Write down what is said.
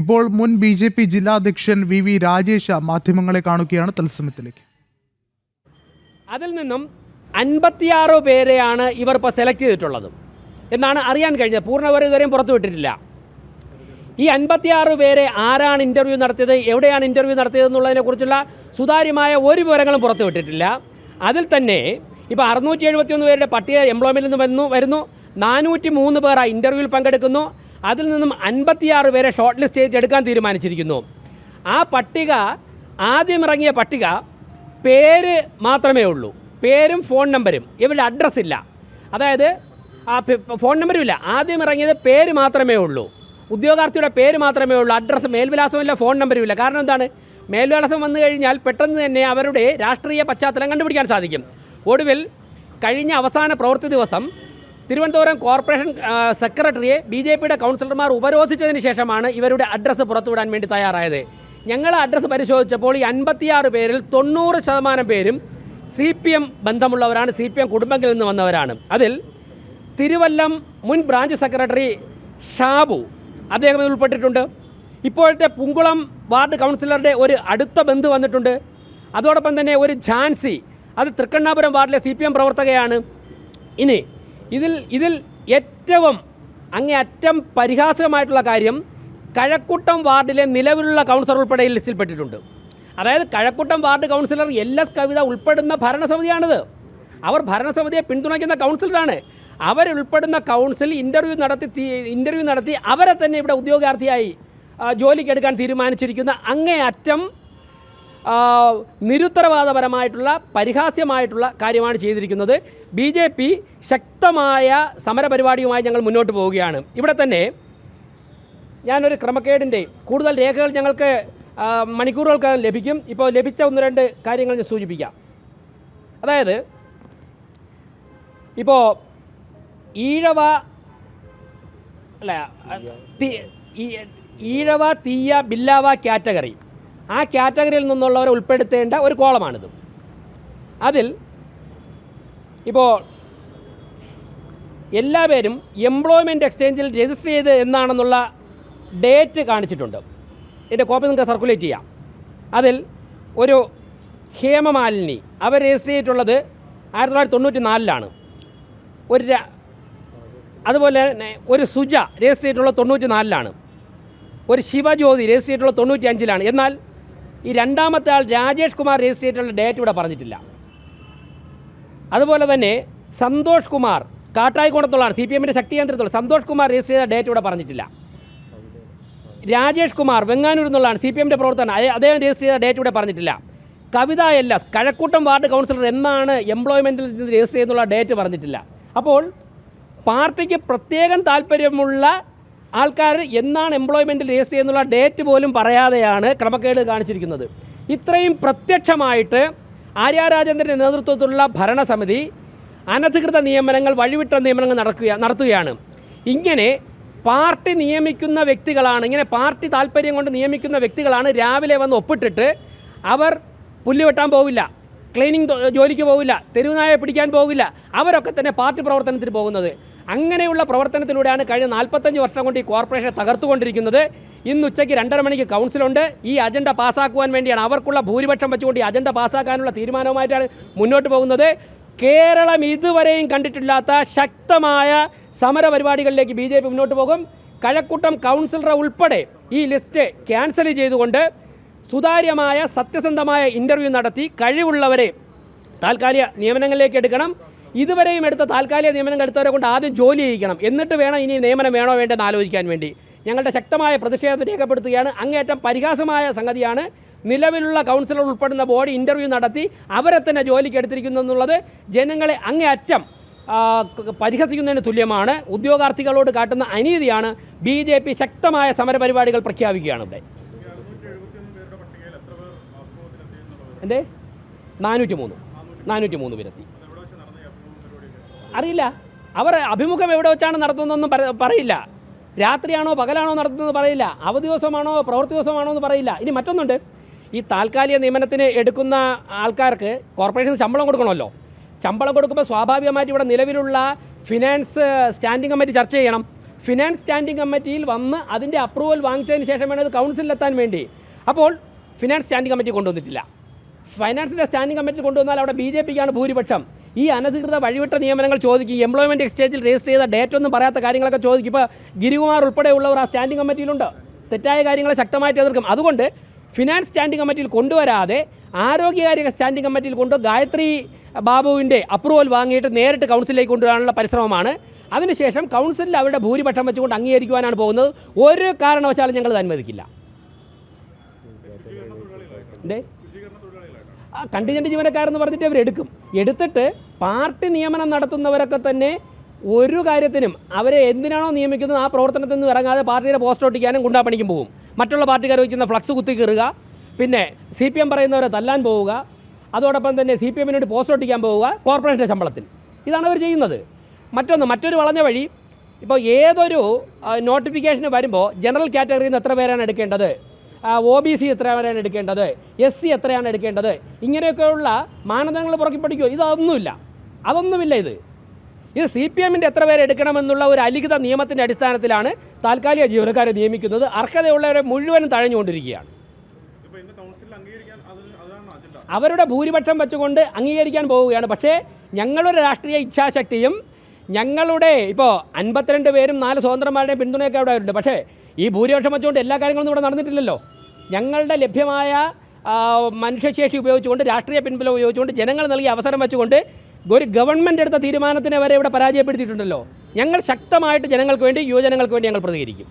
ഇപ്പോൾ മുൻ B J P ജില്ലാ അധ്യക്ഷൻ വി വി രാജേഷ മാധ്യമങ്ങളെ കാണുകയാണ് തത്സമയത്തിലേക്ക്. അതിൽ നിന്നും അൻപത്തിയാറ് പേരെയാണ് ഇവർ ഇപ്പോൾ സെലക്ട് ചെയ്തിട്ടുള്ളത്. എന്നാണ് അറിയാൻ കഴിഞ്ഞത്. പൂർണവരെ ഇതുവരെയും പുറത്തു വിട്ടിട്ടില്ല. ഈ അൻപത്തിയാറ് പേരെ ആരാണ് ഇന്റർവ്യൂ നടത്തിയത് എവിടെയാണ് ഇന്റർവ്യൂ നടത്തിയത് എന്നുള്ളതിനെക്കുറിച്ചുള്ള സുതാര്യമായ ഒരു വിവരങ്ങളും പുറത്തുവിട്ടിട്ടില്ല അതിൽ തന്നെ ഇപ്പോൾ അറുന്നൂറ്റി എഴുപത്തിയൊന്ന് പേരുടെ പട്ടിക എംപ്ലോയ്മെന്റിൽ നിന്ന് വരുന്നു വരുന്നു. നാനൂറ്റി മൂന്ന് പേർ ആ ഇന്റർവ്യൂവിൽ പങ്കെടുക്കുന്നു. അതിൽ നിന്നും അൻപത്തിയാറ് പേരെ ഷോർട്ട് ലിസ്റ്റ് ചെയ്ത് എടുക്കാൻ തീരുമാനിച്ചിരിക്കുന്നു. ആ പട്ടിക ആദ്യം ഇറങ്ങിയ പട്ടിക പേര് മാത്രമേ ഉള്ളൂ. പേരും ഫോൺ നമ്പരും ഇവരുടെ അഡ്രസ്സ് ഇല്ല. അതായത് ആ ഫോൺ നമ്പരും ഇല്ല. ആദ്യം ഇറങ്ങിയത് പേര് മാത്രമേ ഉള്ളൂ. ഉദ്യോഗാർത്ഥിയുടെ പേര് മാത്രമേ ഉള്ളൂ. അഡ്രസ്സ് മേൽവിലാസമില്ല ഫോൺ നമ്പരും ഇല്ല. കാരണം എന്താണ്? മേൽവിലാസം വന്നു കഴിഞ്ഞാൽ പെട്ടെന്ന് തന്നെ അവരുടെ രാഷ്ട്രീയ പശ്ചാത്തലം കണ്ടുപിടിക്കാൻ സാധിക്കും. ഒടുവിൽ കഴിഞ്ഞ അവസാന പ്രവൃത്തി ദിവസം തിരുവനന്തപുരം കോർപ്പറേഷൻ സെക്രട്ടറിയെ ബി ജെ പിയുടെ കൗൺസിലർമാർ ഉപരോധിച്ചതിന് ശേഷമാണ് ഇവരുടെ അഡ്രസ്സ് പുറത്തുവിടാൻ വേണ്ടി തയ്യാറായത്. ഞങ്ങൾ അഡ്രസ്സ് പരിശോധിച്ചപ്പോൾ ഈ അൻപത്തിയാറ് പേരിൽ തൊണ്ണൂറ് ശതമാനം പേരും സി പി എം ബന്ധമുള്ളവരാണ് സി പി എം കുടുംബങ്ങളിൽ നിന്ന് വന്നവരാണ്. അതിൽ തിരുവല്ലം മുൻ ബ്രാഞ്ച് സെക്രട്ടറി ഷാബു അദ്ദേഹം ഉൾപ്പെട്ടിട്ടുണ്ട്. ഇപ്പോഴത്തെ പുങ്കുളം വാർഡ് കൗൺസിലറുടെ ഒരു അടുത്ത ബന്ധു വന്നിട്ടുണ്ട്. അതോടൊപ്പം തന്നെ ഒരു ഝാൻസി അത് തൃക്കണ്ണാപുരം വാർഡിലെ സി പി എം പ്രവർത്തകയാണ്. ഇനി ഇതിൽ ഇതിൽ ഏറ്റവും അങ്ങേയറ്റം പരിഹാസമായിട്ടുള്ള കാര്യം കഴക്കൂട്ടം വാർഡിലെ നിലവിലുള്ള കൗൺസിലർ ഉൾപ്പെടെ ലിസ്റ്റിൽപ്പെട്ടിട്ടുണ്ട്. അതായത് Kazhakoottam ward councillor L S Kavitha ഉൾപ്പെടുന്ന ഭരണസമിതിയാണിത്. അവർ ഭരണസമിതിയെ പിന്തുണയ്ക്കുന്ന കൗൺസിലറാണ്. അവരുൾപ്പെടുന്ന കൗൺസിൽ ഇന്റർവ്യൂ നടത്തി ഇന്റർവ്യൂ നടത്തി അവരെ തന്നെ ഇവിടെ ഉദ്യോഗാർത്ഥിയായി ജോലിക്കെടുക്കാൻ തീരുമാനിച്ചിരിക്കുന്ന അങ്ങേയറ്റം നിരുത്തരവാദപരമായിട്ടുള്ള പരിഹാസ്യമായിട്ടുള്ള കാര്യമാണ് ചെയ്തിരിക്കുന്നത്. ബി ജെ പി ശക്തമായ സമരപരിപാടിയുമായി ഞങ്ങൾ മുന്നോട്ട് പോവുകയാണ്. ഇവിടെ തന്നെ ഞാനൊരു ക്രമക്കേടിന്റെ കൂടുതൽ രേഖകൾ ഞങ്ങൾക്ക് മണിക്കൂറുകൾക്ക് ലഭിക്കും. ഇപ്പോൾ ലഭിച്ച ഒന്ന് രണ്ട് കാര്യങ്ങൾ ഞാൻ സൂചിപ്പിക്കാം. അതായത് ഇപ്പോൾ ഈഴവ അല്ല ഈഴവ തീയ ബില്ലാവ കാറ്റഗറി. ആ കാറ്റഗറിയിൽ നിന്നുള്ളവരെ ഉൾപ്പെടുത്തേണ്ട ഒരു കോളമാണിത്. അതിൽ ഇപ്പോൾ എല്ലാവരും എംപ്ലോയ്മെന്റ് എക്സ്ചേഞ്ചിൽ രജിസ്റ്റർ ചെയ്ത് എന്നാണെന്നുള്ള ഡേറ്റ് കാണിച്ചിട്ടുണ്ട്. എന്റെ കോപ്പി നിങ്ങൾക്ക് സർക്കുലേറ്റ് ചെയ്യാം. അതിൽ ഒരു ഹേമമാലിനി അവർ രജിസ്റ്റർ ചെയ്തിട്ടുള്ളത് ആയിരത്തി തൊള്ളായിരത്തി തൊണ്ണൂറ്റി നാലിലാണ് ഒരു അതുപോലെ തന്നെ ഒരു സുജ രജിസ്റ്റർ ചെയ്തിട്ടുള്ളത് തൊണ്ണൂറ്റി നാലിലാണ് ഒരു ശിവജ്യോതി രജിസ്റ്റർ ചെയ്തിട്ടുള്ളത് തൊണ്ണൂറ്റി അഞ്ചിലാണ് എന്നാൽ ഈ രണ്ടാമത്തെ ആൾ രാജേഷ് കുമാർ രജിസ്റ്റർ ചെയ്തിട്ടുള്ള ഡേറ്റ് ഇവിടെ പറഞ്ഞിട്ടില്ല. അതുപോലെ തന്നെ സന്തോഷ് കുമാർ കാട്ടായിക്കോണത്തുള്ളതാണ് സി പി എമ്മിന്റെ ശക്തി കേന്ദ്രത്തുള്ള സന്തോഷ് കുമാർ രജിസ്റ്റർ ചെയ്ത ഡേറ്റ് ഇവിടെ പറഞ്ഞിട്ടില്ല. രാജേഷ് കുമാർ വെങ്ങാനൂർ എന്നുള്ളതാണ് സി പി എമ്മിന്റെ പ്രവർത്തനം അദ്ദേഹം രജിസ്റ്റർ ചെയ്ത ഡേറ്റ് ഇവിടെ പറഞ്ഞിട്ടില്ല. Kavitha L Kazhakoottam ward councillor എന്നാണ് എംപ്ലോയ്മെന്റിൽ രജിസ്റ്റർ ചെയ്യുന്നുള്ള ഡേറ്റ് പറഞ്ഞിട്ടില്ല. അപ്പോൾ പാർട്ടിക്ക് പ്രത്യേകം താല്പര്യമുള്ള ആൾക്കാർ എന്നാണ് എംപ്ലോയ്മെന്റ് രജിസ്റ്റർ ചെയ്യുന്നുള്ള ഡേറ്റ് പോലും പറയാതെയാണ് ക്രമക്കേട് കാണിച്ചിരിക്കുന്നത്. ഇത്രയും പ്രത്യക്ഷമായിട്ട് ആര്യ രാജേന്ദ്രന്റെ നേതൃത്വത്തിലുള്ള ഭരണസമിതി അനധികൃത നിയമനങ്ങൾ വഴിവിട്ട നിയമനങ്ങൾ നടക്കുക നടത്തുകയാണ്. ഇങ്ങനെ പാർട്ടി നിയമിക്കുന്ന വ്യക്തികളാണ് ഇങ്ങനെ പാർട്ടി താല്പര്യം കൊണ്ട് നിയമിക്കുന്ന വ്യക്തികളാണ് രാവിലെ വന്ന് ഒപ്പിട്ടിട്ട് അവർ പുല്ല് വെട്ടാൻ പോവില്ല ക്ലീനിങ് ജോലിക്ക് പോവില്ല തെരുവുനായ പിടിക്കാൻ പോകില്ല അവരൊക്കെ തന്നെ പാർട്ടി പ്രവർത്തനത്തിന് പോകുന്നത്. അങ്ങനെയുള്ള പ്രവർത്തനത്തിലൂടെയാണ് കഴിഞ്ഞ നാൽപ്പത്തഞ്ച് വർഷം കൊണ്ട് ഈ കോർപ്പറേഷനെ തകർത്തുകൊണ്ടിരിക്കുന്നത്. ഇന്ന് ഉച്ചയ്ക്ക് രണ്ടര മണിക്ക് കൗൺസിലുണ്ട്. ഈ അജണ്ട പാസ്സാക്കുവാൻ വേണ്ടിയാണ് അവർക്കുള്ള ഭൂരിപക്ഷം വെച്ചുകൊണ്ട് ഈ അജണ്ട പാസ്സാക്കാനുള്ള തീരുമാനവുമായിട്ടാണ് മുന്നോട്ട് പോകുന്നത്. കേരളം ഇതുവരെയും കണ്ടിട്ടില്ലാത്ത ശക്തമായ സമര പരിപാടികളിലേക്ക് ബി ജെ പി മുന്നോട്ട് പോകും. കഴക്കൂട്ടം കൗൺസിലറെ ഉൾപ്പെടെ ഈ ലിസ്റ്റ് ക്യാൻസൽ ചെയ്തുകൊണ്ട് സുതാര്യമായ സത്യസന്ധമായ ഇന്റർവ്യൂ നടത്തി കഴിവുള്ളവരെ താൽക്കാലിക നിയമനങ്ങളിലേക്ക് എടുക്കണം. ഇതുവരെയും എടുത്ത താൽക്കാലിക നിയമനം എടുത്തവരെ കൊണ്ട് ആദ്യം ജോലി ചെയ്യിക്കണം. എന്നിട്ട് വേണം ഇനി നിയമനം വേണോ വേണ്ടെന്ന് ആലോചിക്കാൻ വേണ്ടി. ഞങ്ങളുടെ ശക്തമായ പ്രതിഷേധം രേഖപ്പെടുത്തുകയാണ്. അങ്ങേറ്റം പരിഹാസമായ സംഗതിയാണ് നിലവിലുള്ള കൗൺസിലർ ഉൾപ്പെടുന്ന ബോഡി ഇന്റർവ്യൂ നടത്തി അവരെ തന്നെ ജോലിക്ക് എടുത്തിരിക്കുന്നു എന്നുള്ളത് ജനങ്ങളെ അങ്ങേയറ്റം പരിഹസിക്കുന്നതിന് തുല്യമാണ്. ഉദ്യോഗാർത്ഥികളോട് കാട്ടുന്ന അനീതിയാണ് ബി ജെ പി ശക്തമായ സമരപരിപാടികൾ പ്രഖ്യാപിക്കുകയാണ് ഇവിടെ. എന്റെ നാനൂറ്റി മൂന്ന് നാനൂറ്റി മൂന്ന് പേരെത്തി. അറിയില്ല. അവർ അഭിമുഖം എവിടെ വെച്ചാണ് നടത്തുന്നതെന്നും പറയില്ല. രാത്രിയാണോ പകലാണോ നടത്തുന്നത് പറയില്ല. അവധി ദിവസമാണോ പ്രവൃത്തി ദിവസമാണോ എന്ന് പറയില്ല. ഇനി മറ്റൊന്നുണ്ട്. ഈ താൽക്കാലിക നിയമനത്തിന് എടുക്കുന്ന ആൾക്കാർക്ക് കോർപ്പറേഷൻ ശമ്പളം കൊടുക്കണമല്ലോ. ശമ്പളം കൊടുക്കുമ്പോൾ സ്വാഭാവികമായിട്ട് ഇവിടെ നിലവിലുള്ള ഫിനാൻസ് സ്റ്റാൻഡിംഗ് കമ്മിറ്റി ചർച്ച ചെയ്യണം. ഫിനാൻസ് സ്റ്റാൻഡിംഗ് കമ്മിറ്റിയിൽ വന്ന് അതിന്റെ അപ്രൂവൽ വാങ്ങിച്ചതിന് ശേഷം വേണം അത് കൗൺസിലെത്താൻ വേണ്ടി. അപ്പോൾ ഫിനാൻസ് സ്റ്റാൻഡിംഗ് കമ്മിറ്റി കൊണ്ടുവന്നിട്ടില്ല. ഫൈനാൻസിന്റെ സ്റ്റാൻഡിംഗ് കമ്മിറ്റി കൊണ്ടുവന്നാൽ അവിടെ ബി ജെ പിക്കാണ് ഭൂരിപക്ഷം. ഈ അനധികൃത വഴിവിട്ട നിയമനങ്ങൾ ചോദിക്കും. എംപ്ലോയ്മെന്റ് എക്സ്ചേഞ്ചിൽ രജിസ്റ്റർ ചെയ്ത ഡേറ്റ് ഒന്നും പറയാത്ത കാര്യങ്ങളൊക്കെ ചോദിക്കും. ഇപ്പോൾ ഗിരികുമാർ ഉൾപ്പെടെയുള്ളവർ ആ സ്റ്റാൻഡിംഗ് കമ്മിറ്റിയിലുണ്ട് തെറ്റായ കാര്യങ്ങളെ ശക്തമായിട്ട് എതിർക്കും. അതുകൊണ്ട് ഫിനാൻസ് സ്റ്റാൻഡിംഗ് കമ്മിറ്റിയിൽ കൊണ്ടുവരാതെ ആരോഗ്യകാര്യ സ്റ്റാൻഡിംഗ് കമ്മിറ്റിയിൽ കൊണ്ട് ഗായത്രി ബാബുവിന്റെ അപ്രൂവൽ വാങ്ങിയിട്ട് നേരിട്ട് കൗൺസിലിലേക്ക് കൊണ്ടുവരാനുള്ള പരിശ്രമമാണ്. അതിനുശേഷം കൗൺസിലിൽ അവരുടെ ഭൂരിപക്ഷം വെച്ചുകൊണ്ട് അംഗീകരിക്കുവാനാണ് പോകുന്നത്. ഒരു കാരണവശാലും ഞങ്ങൾ അനുവദിക്കില്ല. എന്തേ ആ കണ്ടിജന്റ് ജീവനക്കാരെന്ന് പറഞ്ഞിട്ട് അവരെടുക്കും എടുത്തിട്ട് പാർട്ടി നിയമനം നടത്തുന്നവരൊക്കെ തന്നെ ഒരു കാര്യത്തിനും അവരെ എന്തിനാണോ നിയമിക്കുന്നത് ആ പ്രവർത്തനത്തിൽ നിന്ന് ഇറങ്ങാതെ പാർട്ടിയുടെ പോസ്റ്റ് ഒട്ടിക്കാനും ഗുണ്ടാപ്പണിക്കും പോകും. മറ്റുള്ള പാർട്ടിക്കാർ വെച്ചിരുന്ന ഫ്ലക്സ് കുത്തി കയറുക പിന്നെ സി പി എം പറയുന്നവരെ തല്ലാൻ പോവുക അതോടൊപ്പം തന്നെ സി പി എമ്മിന് വേണ്ടി പോസ്റ്റ് ഒട്ടിക്കാൻ പോവുക കോർപ്പറേഷന്റെ ശമ്പളത്തിൽ. ഇതാണ് അവർ ചെയ്യുന്നത്. മറ്റൊന്ന് മറ്റൊരു വളഞ്ഞ വഴി ഇപ്പോൾ ഏതൊരു നോട്ടിഫിക്കേഷന് വരുമ്പോൾ ജനറൽ കാറ്റഗറിയിൽ നിന്ന് എത്ര പേരാണ് എടുക്കേണ്ടത്? ഒ ബി സി എത്ര പേരാണ് എടുക്കേണ്ടത്? എസ് സി എത്രയാണ് എടുക്കേണ്ടത്? ഇങ്ങനെയൊക്കെയുള്ള മാനദണ്ഡങ്ങൾ പുറക്കിപ്പടിക്കുമോ ഇതൊന്നുമില്ല അതൊന്നുമില്ല. ഇത്. ഇത് സി പി എമ്മിന്റെ എത്ര പേരെ എടുക്കണമെന്നുള്ള ഒരു അലിഖിത നിയമത്തിന്റെ അടിസ്ഥാനത്തിലാണ് താൽക്കാലിക ജീവനക്കാരെ നിയമിക്കുന്നത്. അർഹതയുള്ളവരെ മുഴുവനും തഴഞ്ഞുകൊണ്ടിരിക്കുകയാണ്. അവരുടെ ഭൂരിപക്ഷം വെച്ചുകൊണ്ട് അംഗീകരിക്കാൻ പോവുകയാണ്. പക്ഷേ ഞങ്ങളുടെ രാഷ്ട്രീയ ഇച്ഛാശക്തിയും ഞങ്ങളുടെ ഇപ്പോൾ അൻപത്തിരണ്ട് പേരും നാല് സ്വതന്ത്രന്മാരുടെയും പിന്തുണയൊക്കെ അവിടെ ഉണ്ട് പക്ഷേ ഈ ഭൂരിപക്ഷം വെച്ചുകൊണ്ട് എല്ലാ കാര്യങ്ങളും ഇവിടെ നടന്നിട്ടില്ലല്ലോ. ഞങ്ങളുടെ ലഭ്യമായ മനുഷ്യശേഷി ഉപയോഗിച്ചുകൊണ്ട് രാഷ്ട്രീയ പിൻബലം ഉപയോഗിച്ചുകൊണ്ട് ജനങ്ങൾ നൽകിയ അവസരം വെച്ചുകൊണ്ട് ഒരു ഗവൺമെന്റ് എടുത്ത തീരുമാനത്തിനെ വരെ ഇവിടെ പരാജയപ്പെടുത്തിയിട്ടുണ്ടല്ലോ. ഞങ്ങൾ ശക്തമായിട്ട് ജനങ്ങൾക്ക് വേണ്ടി യുവജനങ്ങൾക്ക് വേണ്ടി ഞങ്ങൾ പ്രതികരിക്കും.